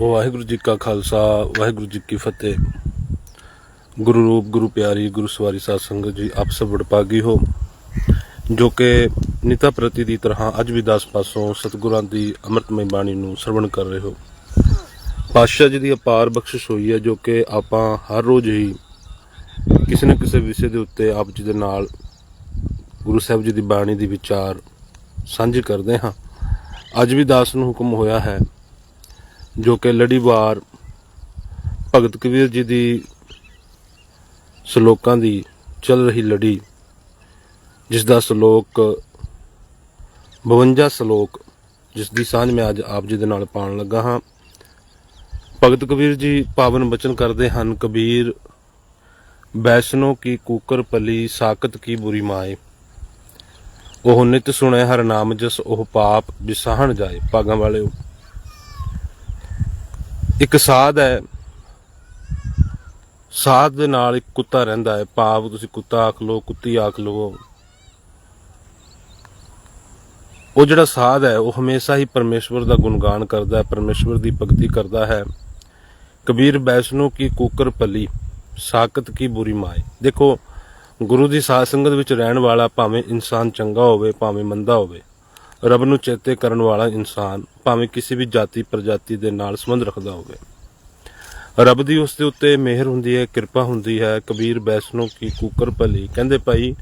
ਵਾਹਿਗੁਰੂ ਜੀ ਕਾ ਖਾਲਸਾ, ਵਾਹਿਗੁਰੂ ਜੀ ਕੀ ਫਤਿਹ। ਗੁਰੂ ਰੂਪ, ਗੁਰੂ ਪਿਆਰੀ, ਗੁਰੂ ਸਵਾਰੀ ਸਾਧ ਸੰਗਤ ਜੀ, ਆਪ ਸਭ ਵਡਭਾਗੀ ਹੋ। ਜੋ ਕਿ ਨਿਤਾ ਪ੍ਰਤੀ ਦੀ ਤਰ੍ਹਾਂ ਅੱਜ ਵੀ ਦਾਸ ਪਾਸੋਂ ਸਤਿਗੁਰਾਂ ਦੀ ਅੰਮ੍ਰਿਤਮਈ ਬਾਣੀ ਨੂੰ ਸਰਵਣ ਕਰ ਰਹੇ ਹੋ। ਪਾਤਸ਼ਾਹ ਜੀ ਦੀ ਅਪਾਰ ਬਖਸ਼ਿਸ਼ ਹੋਈ ਹੈ, ਜੋ ਕਿ ਆਪਾਂ ਹਰ ਰੋਜ਼ ਹੀ ਕਿਸੇ ਨਾ ਕਿਸੇ ਵਿਸ਼ੇ ਦੇ ਉੱਤੇ ਆਪ ਜੀ ਦੇ ਨਾਲ ਗੁਰੂ ਸਾਹਿਬ ਜੀ ਦੀ ਬਾਣੀ ਦੀ ਵਿਚਾਰ ਸਾਂਝੇ ਕਰਦੇ ਹਾਂ। ਅੱਜ ਵੀ ਦਾਸ ਨੂੰ ਹੁਕਮ ਹੋਇਆ ਹੈ ਜੋ ਕਿ ਲੜੀਵਾਰ ਭਗਤ ਕਬੀਰ ਜੀ ਦੀ ਸ਼ਲੋਕਾਂ ਦੀ ਚੱਲ ਰਹੀ ਲੜੀ, ਜਿਸ ਦਾ ਸ਼ਲੋਕ 52 ਸ਼ਲੋਕ, ਜਿਸ ਦੀ ਸਾਂਝ ਮੈਂ ਅੱਜ ਆਪ ਜੀ ਦੇ ਨਾਲ ਪਾਉਣ ਲੱਗਾ ਹਾਂ। ਭਗਤ ਕਬੀਰ ਜੀ ਪਾਵਨ ਬਚਨ ਕਰਦੇ ਹਨ, ਕਬੀਰ ਬੈਸਨੋ ਕੀ ਕੂਕਰ ਪਲੀ ਸਾਕਤ ਕੀ ਬੁਰੀ ਮਾਏ। ਉਹ ਨਿਤ ਸੁਣੇ ਹਰ ਨਾਮ ਜਸ, ਉਹ ਪਾਪ ਵਿਸਾਹਣ ਜਾਏ ਪਾਗਾਂ ਵਾਲਿਓ। ਇੱਕ ਸਾਧ ਹੈ। ਸਾਧ ਦੇ ਨਾਲ ਇੱਕ ਕੁੱਤਾ ਰਹਿੰਦਾ ਹੈ। ਭਾਵ ਤੁਸੀਂ ਕੁੱਤਾ ਆਖ ਲਓ, ਕੁੱਤੀ ਆਖ ਲਓ। ਉਹ ਜਿਹੜਾ ਸਾਧ ਹੈ, ਉਹ ਹਮੇਸ਼ਾ ਹੀ ਪਰਮੇਸ਼ਵਰ ਦਾ ਗੁਣਗਾਨ ਕਰਦਾ ਹੈ, ਪਰਮੇਸ਼ਵਰ ਦੀ ਭਗਤੀ ਕਰਦਾ ਹੈ। ਕਬੀਰ ਬੈਸਨੋ ਕੀ ਕੂਕਰ ਪਲੀ ਸਾਕਤ ਕੀ ਬੁਰੀ ਮਾਏ। ਦੇਖੋ, ਗੁਰੂ ਦੀ ਸਾਧ ਸੰਗਤ ਵਿੱਚ ਰਹਿਣ ਵਾਲਾ ਭਾਵੇਂ ਇਨਸਾਨ ਚੰਗਾ ਹੋਵੇ, ਭਾਵੇਂ ਮੰਦਾ ਹੋਵੇ ਰੱਬ ਨੂੰ ਚੇਤੇ ਕਰਨ ਵਾਲਾ ਇਨਸਾਨ ਭਾਵੇਂ ਕਿਸੇ ਵੀ ਜਾਤੀ ਪ੍ਰਜਾਤੀ ਦੇ ਨਾਲ ਸੰਬੰਧ ਰੱਖਦਾ ਹੋਵੇ। ਰੱਬ ਦੀ ਉਸ ਦੇ ਉੱਤੇ ਮਿਹਰ ਹੁੰਦੀ ਹੈ, ਕਿਰਪਾ ਹੁੰਦੀ ਹੈ। ਕਬੀਰ ਬੈਸਨੋ ਕੀ ਕੂਕਰ ਭਲੀ। ਕਹਿੰਦੇ ਭਾਈ,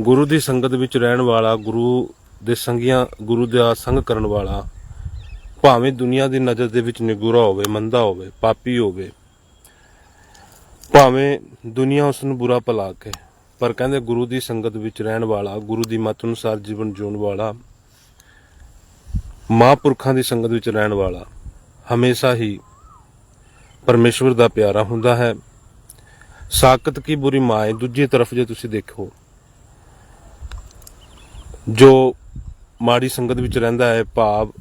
ਗੁਰੂ ਦੀ ਸੰਗਤ ਵਿੱਚ ਰਹਿਣ ਵਾਲਾ, ਗੁਰੂ ਦੇ ਸੰਗੀਆਂ, ਗੁਰੂ ਦਾ ਸੰਗ ਕਰਨ ਵਾਲਾ ਭਾਵੇਂ ਦੁਨੀਆ ਦੀ ਨਜ਼ਰ ਦੇ ਵਿੱਚ ਨਿਗੁਰਾ ਹੋਵੇ, ਮੰਦਾ ਹੋਵੇ, ਪਾਪੀ ਹੋਵੇ, ਭਾਵੇਂ ਦੁਨੀਆ ਉਸ ਨੂੰ ਬੁਰਾ ਭਲਾ ਕੇ ਪਰ ਕਹਿੰਦੇ ਗੁਰੂ ਦੀ ਸੰਗਤ ਵਿੱਚ ਰਹਿਣ ਵਾਲਾ, ਗੁਰੂ ਦੀ ਮੱਤ ਅਨੁਸਾਰ ਜੀਵਨ ਜਿਉਣ ਵਾਲਾ ਮਹਾਂਪੁਰਖਾਂ ਦੀ ਸੰਗਤ ਵਿੱਚ ਰਹਿਣ ਵਾਲਾ ਹਮੇਸ਼ਾ ਹੀ ਪਰਮੇਸ਼ਵਰ ਦਾ ਪਿਆਰਾ ਹੁੰਦਾ ਹੈ। ਸਾਕਤ ਕੀ ਬੁਰੀ ਮਾਏ ਦੂਜੀ ਤਰਫ ਜੇ ਤੁਸੀਂ ਦੇਖੋ। ਜੋ ਮਾੜੀ ਸੰਗਤ ਵਿੱਚ ਰਹਿੰਦਾ ਹੈ, ਭਾਵ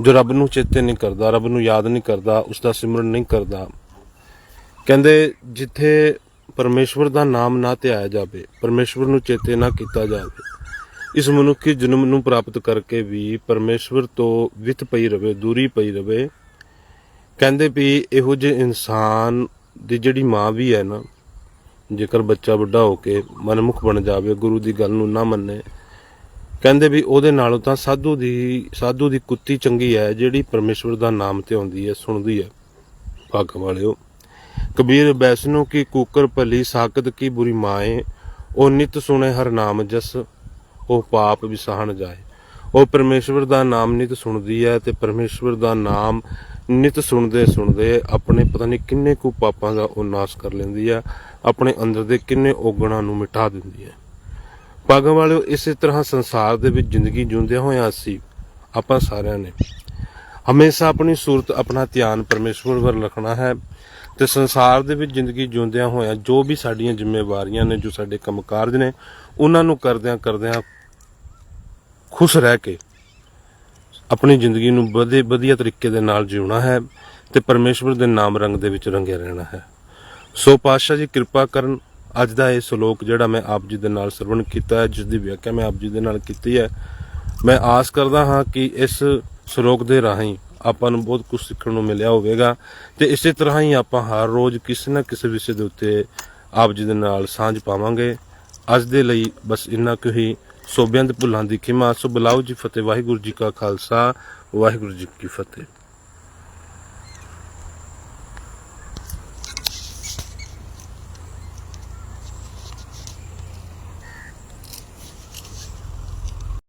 ਜੋ ਰੱਬ ਨੂੰ ਚੇਤੇ ਨਹੀਂ ਕਰਦਾ, ਰੱਬ ਨੂੰ ਯਾਦ ਨਹੀਂ ਕਰਦਾ ਉਸ ਦਾ ਸਿਮਰਨ ਨਹੀਂ ਕਰਦਾ, ਕਹਿੰਦੇ ਜਿੱਥੇ ਪਰਮੇਸ਼ਵਰ ਦਾ ਨਾਮ ਨਾ ਧਿਆਇਆ ਜਾਵੇ, ਪਰਮੇਸ਼ਵਰ ਨੂੰ ਚੇਤੇ ਨਾ ਕੀਤਾ ਜਾਵੇ ਇਸ ਮਨੁੱਖੀ ਜਨਮ ਨੂੰ ਪ੍ਰਾਪਤ ਕਰਕੇ ਵੀ ਪਰਮੇਸ਼ਵਰ ਤੋਂ ਵਿਤ ਪਈ ਰਵੇ, ਦੂਰੀ ਪਈ ਰਵੇ। ਕਹਿੰਦੇ ਵੀ ਇਹੋ ਜਿਹੇ ਇਨਸਾਨ ਦੀ ਜਿਹੜੀ ਮਾਂ ਵੀ ਹੈ ਨਾ, ਜੇਕਰ ਬੱਚਾ ਵੱਡਾ ਹੋ ਕੇ ਮਨਮੁਖ ਬਣ ਜਾਵੇ, ਗੁਰੂ ਦੀ ਗੱਲ ਨੂੰ ਨਾ ਮੰਨੇ, ਕਹਿੰਦੇ ਵੀ ਉਹਦੇ ਨਾਲੋਂ ਤਾਂ ਸਾਧੂ ਦੀ ਸਾਧੂ ਦੀ ਕੁੱਤੀ ਚੰਗੀ ਹੈ, ਜਿਹੜੀ ਪਰਮੇਸ਼ਵਰ ਦਾ ਨਾਮ ਤੇ ਆਉਂਦੀ ਹੈ, ਸੁਣਦੀ ਹੈ। ਭਾਗ ਵਾਲਿਓ, ਕਬੀਰ ਬੈਸਨੋ ਕੀ ਕੂਕਰ ਭਲੀ ਸਾਕਤ ਕੀ ਬੁਰੀ ਮਾਏ, ਉਹ ਨਿਤ ਸੁਣੇ ਹਰ ਨਾਮ ਜਸ। ਉਹ ਪਾਪ ਵਿਸਾਹਣ ਜਾਏ। ਉਹ ਪਰਮੇਸ਼ਵਰ ਦਾ ਨਾਮ ਨਿਤ ਸੁਣਦੀ ਹੈ ਤੇ ਪਰਮੇਸ਼ਵਰ ਦਾ ਨਾਮ ਨਿਤ ਸੁਣਦੇ ਸੁਣਦੇ ਆਪਣੇ ਪਤਾ ਨਹੀਂ ਕਿੰਨੇ ਕੁ ਪਾਪਾਂ ਦਾ ਉਹ ਨਾਸ਼ ਕਰ ਲੈਂਦੀ ਹੈ, ਆਪਣੇ ਅੰਦਰ ਦੇ ਕਿੰਨੇ ਔਗਣਾਂ ਨੂੰ ਮਿਟਾ ਦਿੰਦੀ ਹੈ। ਪਾਗਾਂ ਵਾਲਿਓ, ਇਸੇ ਤਰ੍ਹਾਂ ਸੰਸਾਰ ਦੇ ਵਿੱਚ ਜ਼ਿੰਦਗੀ ਜਿਉਂਦਿਆਂ ਹੋਇਆ ਅਸੀਂ, ਆਪਾਂ ਸਾਰਿਆਂ ਨੇ ਹਮੇਸ਼ਾ ਆਪਣੀ ਸੂਰਤ, ਆਪਣਾ ਧਿਆਨ ਪਰਮੇਸ਼ਵਰ ਵੱਲ ਰੱਖਣਾ ਹੈ ਤੇ ਸੰਸਾਰ ਦੇ ਵਿੱਚ ਜ਼ਿੰਦਗੀ ਜਿਉਂਦਿਆਂ ਹੋਇਆਂ ਜੋ ਵੀ ਸਾਡੀਆਂ ਜ਼ਿੰਮੇਵਾਰੀਆਂ ਨੇ, ਜੋ ਸਾਡੇ ਕੰਮਕਾਜ ਨੇ, ਉਹਨਾਂ ਨੂੰ ਕਰਦਿਆਂ ਕਰਦਿਆਂ ਖੁਸ਼ ਰਹਿ ਕੇ ਆਪਣੀ ਜ਼ਿੰਦਗੀ ਨੂੰ ਵਧੇ, ਵਧੀਆ ਤਰੀਕੇ ਦੇ ਨਾਲ ਜਿਉਣਾ ਹੈ ਤੇ ਪਰਮੇਸ਼ਵਰ ਦੇ ਨਾਮ ਰੰਗ ਦੇ ਵਿੱਚ ਰੰਗਿਆ ਰਹਿਣਾ ਹੈ। ਸੋ ਪਾਤਸ਼ਾਹ ਜੀ, ਕਿਰਪਾ ਕਰਨ, ਅੱਜ ਦਾ ਇਹ ਸ਼ਲੋਕ ਜਿਹੜਾ ਮੈਂ ਆਪ ਜੀ ਦੇ ਨਾਲ ਸਰਵਣ ਕੀਤਾ ਹੈ ਜਿਸ ਦੀ ਵਿਆਖਿਆ ਮੈਂ ਆਪ ਜੀ ਦੇ ਨਾਲ ਕੀਤੀ ਹੈ। ਮੈਂ ਆਸ ਕਰਦਾ ਹਾਂ ਕਿ ਇਸ ਸ਼ਲੋਕ ਦੇ ਰਾਹੀਂ ਆਪਾਂ ਨੂੰ ਬਹੁਤ ਕੁਝ ਸਿੱਖਣ ਨੂੰ ਮਿਲਿਆ ਹੋਵੇਗਾ ਤੇ ਇਸੇ ਤਰ੍ਹਾਂ ਹੀ ਆਪਾਂ ਹਰ ਰੋਜ਼ ਕਿਸੇ ਨਾ ਕਿਸੇ ਵਿਸ਼ੇ ਦੇ ਉੱਤੇ ਆਪ ਜੀ ਦੇ ਨਾਲ ਸਾਂਝ ਪਾਵਾਂਗੇ। ਅੱਜ ਦੇ ਲਈ ਬਸ ਇੰਨਾ ਕੁ ਹੀ। ਸੋ ਬੇਅੰਤ ਭੁੱਲਾਂ ਦੀ ਖਿਮਾ। ਸੋ ਬਲਾਉ ਜੀ ਫਤਿਹ। ਵਾਹਿਗੁਰੂ ਜੀ ਕਾ ਖਾਲਸਾ, ਵਾਹਿਗੁਰੂ ਜੀ ਕੀ ਫਤਿਹ।